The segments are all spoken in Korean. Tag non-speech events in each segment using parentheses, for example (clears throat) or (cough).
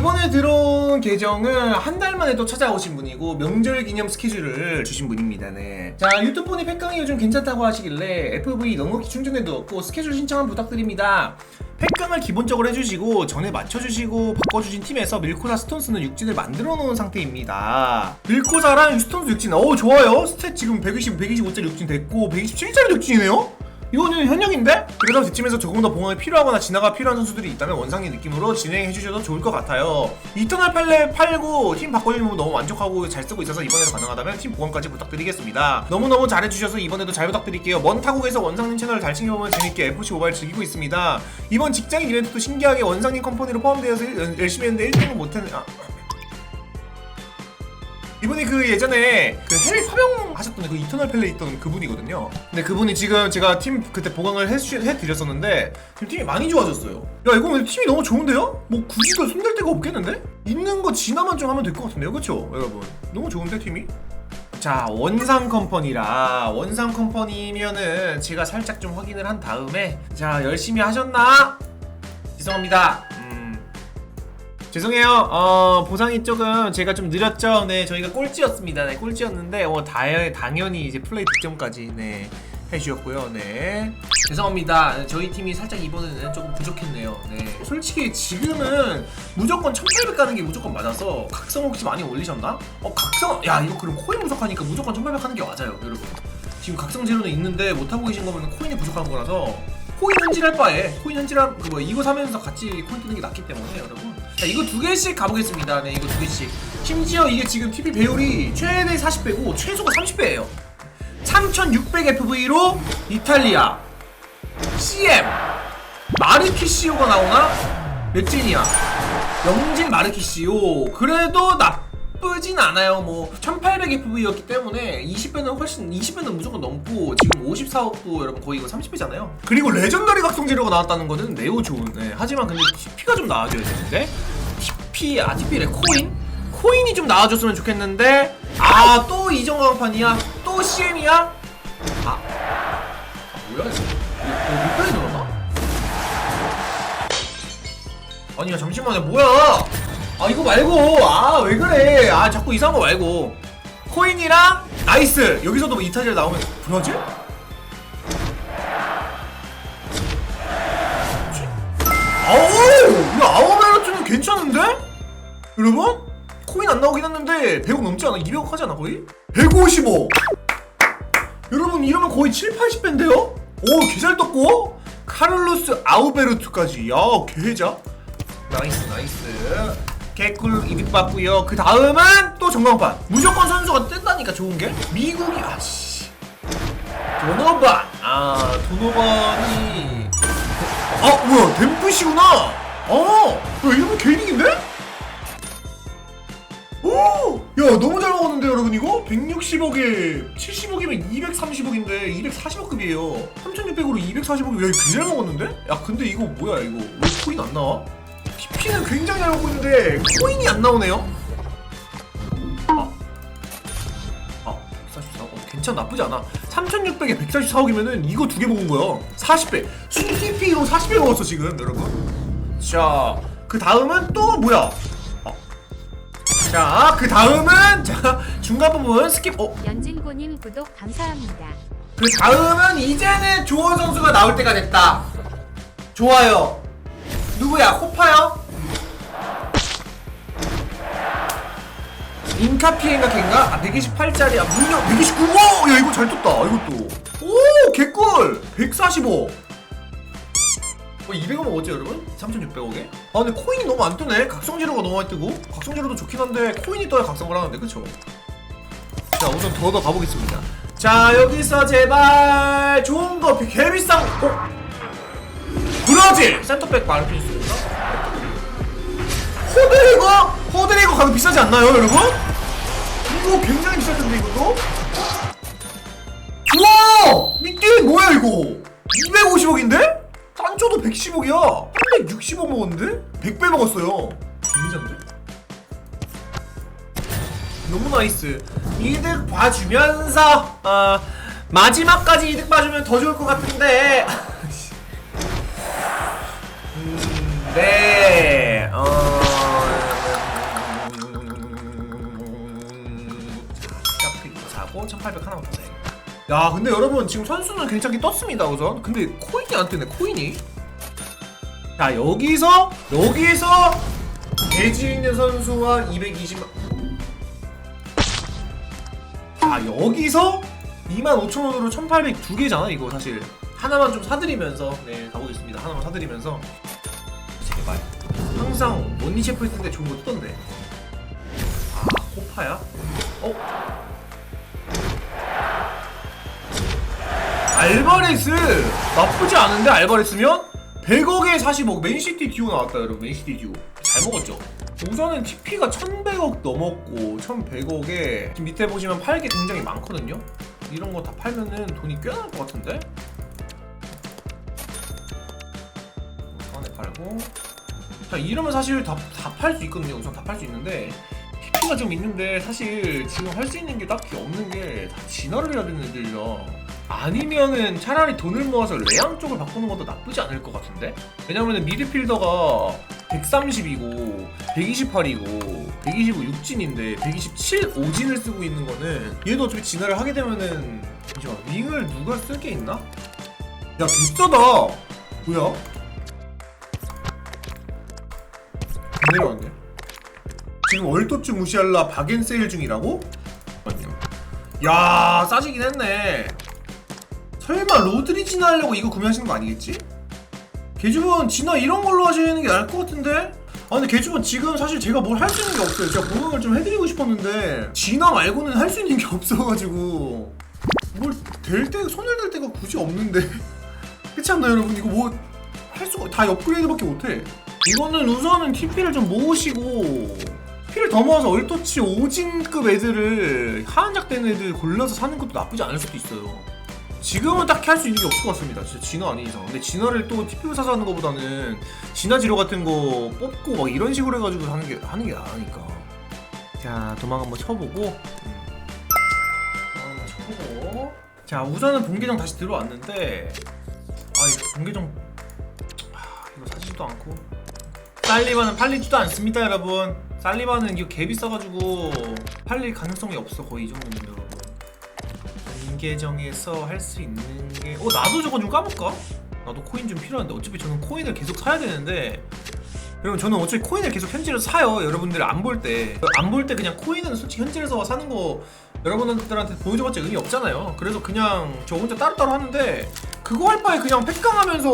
이번에 들어온 계정은 한 달 만에 또 찾아오신 분이고 명절 기념 스케줄을 주신 분입니다. 네. 자 유튜브니 팩강이 요즘 괜찮다고 하시길래 FV 넉넉히 충전해도 없고 스케줄 신청을 부탁드립니다. 팩강을 기본적으로 해주시고 전에 맞춰주시고 바꿔주신 팀에서 밀코사 스톤스는 육진을 만들어 놓은 상태입니다. 밀코사랑 스톤스 육진, 오 좋아요. 스탯 지금 120, 125짜리 육진 됐고 127짜리 육진이네요. 이거는 현역인데? 그래서 뒷팀에서 조금 더 봉황이 필요하거나 진화가 필요한 선수들이 있다면 원상님 느낌으로 진행해 주셔도 좋을 것 같아요. 이터널 팔레 팔고 팀 바꿔주면 너무 만족하고 잘 쓰고 있어서 이번에도 가능하다면 팀 보강까지 부탁드리겠습니다. 너무너무 잘해주셔서 이번에도 잘 부탁드릴게요. 먼 타국에서 원상님 채널을 잘 챙겨보면 재밌게 FC 모바일 즐기고 있습니다. 이번 직장 이벤트도 신기하게 원상님 컴퍼니로 포함되어서 일- 열심히 했는데 1등은 못했네. 아. 이분이 그 예전에 그 해외 파병 하셨던 그 이터널 펠레 있던 그분이거든요. 근데 그분이 지금 제가 팀 그때 보강을 해주, 해드렸었는데 지금 팀이 많이 좋아졌어요. 야 이거 근데 팀이 너무 좋은데요? 뭐 굳이 그 손댈 데가 없겠는데? 있는 거 진화만 좀 하면 될 것 같은데요, 그렇죠, 여러분? 너무 좋은데 팀이? 자 원상 컴퍼니라 원상 컴퍼니면은 제가 살짝 좀 확인을 한 다음에 자 열심히 하셨나? 죄송합니다. 음, 죄송해요. 어, 보상이 조금 제가 좀 느렸죠. 네, 저희가 꼴찌였습니다. 네, 꼴찌였는데 어, 다, 당연히 이제 플레이 득점까지 네 해주셨고요. 네, 죄송합니다. 저희 팀이 살짝 이번에는 조금 부족했네요. 네, 솔직히 지금은 무조건 1800 가는 게 무조건 맞아서 각성 혹시 많이 올리셨나? 어, 각성, 야 이거 그럼 코인 부족하니까 무조건 1800 하는 게 맞아요, 여러분. 지금 각성 제로는 있는데 못 하고 계신 거면 코인이 부족한 거라서 코인 현질할 바에 코인 현질한 그뭐 이거 사면서 같이 코인 뜨는 게 낫기 때문에 여러분 자 이거 두 개씩 가보겠습니다. 네 이거 두 개씩. 심지어 이게 지금 TP 배율이 최대 40배고 최소가 30배예요. 3600 FV로 이탈리아 CM 마르키시오가 나오나? 몇 진이야? 영진 마르키시오 그래도 나쁘진 않아요. 뭐 1800 FV였기 때문에 20배는 훨씬 20배는 무조건 넘고 지금 54억도 여러분 거의 이거 30배잖아요. 그리고 레전더리 각성 재료가 나왔다는 거는 매우 좋은 네, 하지만 근데 TP가 좀 나와줘야 되는데 TP 아 코인? 코인이 좀 나와줬으면 좋겠는데 아 또 이정강판이야? 또 CM이야? 아, 아 뭐야 이거 이거 몇 배에 늘어나? 아니야 잠시만요 뭐야 아 이거 말고 아 왜 그래 아 자꾸 이상한 거 말고 코인이랑 나이스 여기서도 뭐 이탈리아 나오면 브라질? 아우 야 아우메르트는 괜찮은데? 여러분? 코인 안 나오긴 했는데 100억 넘지 않아? 200억 하지 않아 거의? 155 여러분 이러면 거의 7, 80배인데요? 오 개잘 떴고? 카를로스 아우베르트까지. 야 개자. 나이스 나이스. 개꿀 이득 받고요. 그 다음은 또 전광판. 무조건 선수가 뜬다니까 좋은 게. 미국이 아씨. 도노반. 아 도노반이. 아 뭐야 댐프시구나. 아야 이러면 개이득인데? 너무 잘 먹었는데 여러분 이거? 160억에 70억이면 230억인데 240억급이에요. 3600으로 240억이 야 개잘 먹었는데? 야 근데 이거 뭐야 이거? 왜 코인 안 나와? TP는 굉장히 잘 먹고 있는데 코인이 안 나오네요? 아, 아 144억? 어, 괜찮아 나쁘지 않아. 3600에 144억이면은 이거 두 개 먹은 거야. 40배. 순 TP로 40배 먹었어 지금 여러분. 자그 다음은 또 뭐야 자, 그 다음은 자 중간 부분 스킵. 어, 연진고님 구독 감사합니다. 그 다음은 이제는 조원 선수가 나올 때가 됐다. 좋아요. 누구야? 호파요? 인카피엔가 걘가? 아, 128짜리야. 문역 129. 오! 야, 이거 잘 떴다. 이것도. 오! 개꿀! 145. 뭐 200원 먹었지 여러분? 3,600억에? 아 근데 코인이 너무 안 뜨네 각성제로가 너무 많이 뜨고 각성제로도 좋긴 한데 코인이 떠야 각성을 하는데 그쵸? 자 우선 더 더 가보겠습니다 자 여기서 제발 좋은 거 개비싼 어? 브라질 센터백 마르피니스인가? 호드리거? 호드리거 가격 비싸지 않나요 여러분? 이거 굉장히 비쌀 텐데 이것도? 우와! 이 게임 뭐야 이거? 250억인데? 깐초도 110억이야. 360억 먹었는데? 100배 먹었어요. 굉장데? 너무 나이스. 이득 봐주면서 어, 마지막까지 이득 봐주면 더 좋을 것 같은데. 음, 네. 어... 음, 음, 음, 그 사고 1800 하나만 더 야 근데 여러분 지금 선수는 괜찮게 떴습니다 우선. 근데 코인이 안 뜨네 코인이? 자 여기서 여기서 있는 선수와 220만 자 여기서 25,000원으로 1,800 두 개잖아 이거 사실. 하나만 좀 사드리면서. 네 가보겠습니다. 하나만 사드리면서. 제발. 항상 원니 셰프 했을 때 좋은 거 뜨던데 아 코파야? 어? 알바레스! 나쁘지 않은데 알바레스면 100억에 40억. 맨시티 듀오 나왔다 여러분. 맨시티 듀오. 잘 먹었죠? 우선은 TP가 1100억 넘었고 1100억에 지금 밑에 보시면 팔 게 굉장히 많거든요? 이런 거 다 팔면은 돈이 꽤 나올 것 같은데? 우선에 팔고. 자 이러면 사실 다 다 팔 수 있거든요. 우선 다 팔 수 있는데 TP가 좀 있는데 사실 지금 할 수 있는 게 딱히 없는 게 다 진화를 해야 되는 애들이라 아니면은 차라리 돈을 모아서 레앙 쪽을 바꾸는 것도 나쁘지 않을 것 같은데? 왜냐면은 미드필더가 130이고 128이고 125 육진인데 127 오진을 쓰고 있는 거는 얘도 어차피 진화를 하게 되면은 잠시만 윙을 누가 쓸 게 있나? 야 개쩌다 뭐야? 안 내려왔네 지금 월도츠 무시할라 박앤 세일 중이라고? 맞요 야 싸지긴 했네 설마 로드리 진화하려고 이거 구매하시는 거 아니겠지? 개주분 진화 이런 걸로 하시는 게 나을 것 같은데? 아 근데 개주분 지금 사실 제가 뭘 할 수 있는 게 없어요. 제가 보강을 좀 해드리고 싶었는데 진화 말고는 할 수 있는 게 (laughs) 없어가지고 뭘 될 때 손을 댈 데가 굳이 없는데. (laughs) 그렇지 않나요 여러분? 이거 뭐 할 수가 다 업그레이드밖에 못해. 이거는 우선은 TP를 좀 모으시고 피를 더 모아서 얼토치 5진급 애들을 하한작 된 애들 골라서 사는 것도 나쁘지 않을 수도 있어요 지금은 딱히 할 수 있는 게 없을 것 같습니다. 진짜 진화 아닌 이상. 근데 진화를 또 TP로 사서 하는 것보다는 진화 지로 같은 거 뽑고 막 이런 식으로 해가지고 하는 게 하는 게 나으니까. 자 도망 한번 쳐보고. 음. 한번 쳐보고. 자 우선은 본계정 다시 들어왔는데 아 이거 본계정 아, 이거 사지도 않고. 살리바는 팔리지도 않습니다 여러분. 살리바는 이거 갭이 써가지고 팔릴 가능성이 없어 거의 이 정도면. 계정에서 할 수 있는 게 어 나도 저거 좀 까볼까? 나도 코인 좀 필요한데 어차피 저는 코인을 계속 사야 되는데 여러분 저는 어차피 코인을 계속 현질해서 사요 여러분들 안 볼 때 안 볼 때 그냥 코인은 솔직히 현질해서 사는 거 여러분들한테 보여줘봤자 의미 없잖아요 그래서 그냥 저 혼자 따로따로 하는데 그거 할 바에 그냥 팩강하면서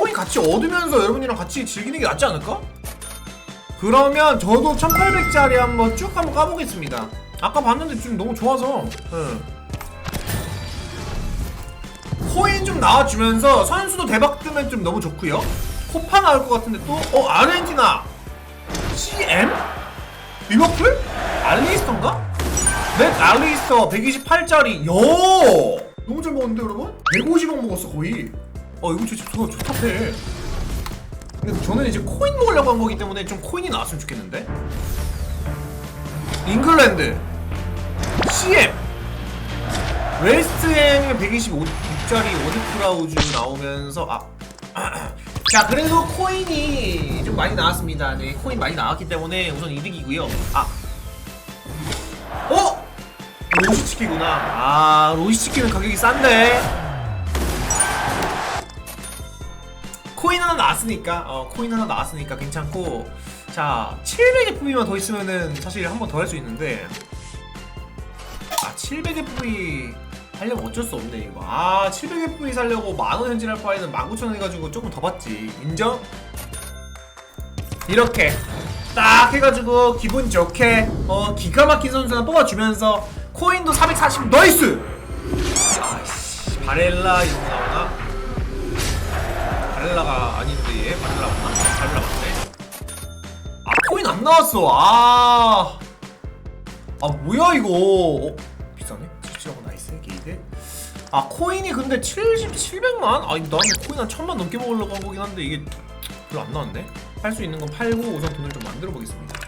코인 같이 얻으면서 여러분이랑 같이 즐기는 게 낫지 않을까? 그러면 저도 1800짜리 한번 쭉 한번 까보겠습니다 아까 봤는데 지금 너무 좋아서 예. 코인 좀 나와주면서 선수도 대박 뜨면 좀 너무 좋고요. 코파 나올 것 같은데 또 어 아르헨티나 CM 리버풀 알리스턴가? 넷 알리스터 128짜리 요 너무 잘 먹었는데 여러분? 150원 먹었어 거의. 어 이거 진짜 좋다 좋다해. 근데 저는 이제 코인 먹으려고 한 거기 때문에 좀 코인이 나왔으면 좋겠는데. 잉글랜드 CM 웨스트햄이 125 짜리 오디프라우즈 나오면서 아. (clears throat) 자 그래도 코인이 좀 많이 나왔습니다. 네 코인 많이 나왔기 때문에 우선 이득이고요. 아 어? 로시치키구나. 아 로시치키는 가격이 싼데. 코인 하나 나왔으니까 어 코인 하나 나왔으니까 괜찮고 자 700FB만 더 있으면은 사실 한 번 더 할 수 있는데 아 700FB 하려면 어쩔 수 없네 이거 아 700FB 살려고 만원 현질할 바에는 19,000원 해가지고 조금 더 받지 인정? 이렇게 딱 해가지고 기분 좋게 어 기가 막힌 선수 하나 뽑아주면서 코인도 440 나이스! 아이씨 바렐라 이런 거 나오나? 바렐라가 아닌데 얘 바렐라 맞나? 바렐라 맞네 아 코인 안 나왔어 아... 아 뭐야 이거 어? 아 코인이 근데 70, 700만? 아 이거 나는 코인 한 1000만 넘게 먹으려고 한 거긴 한데 이게 별로 안 나왔네 팔 수 있는 건 팔고 우선 돈을 좀 만들어 보겠습니다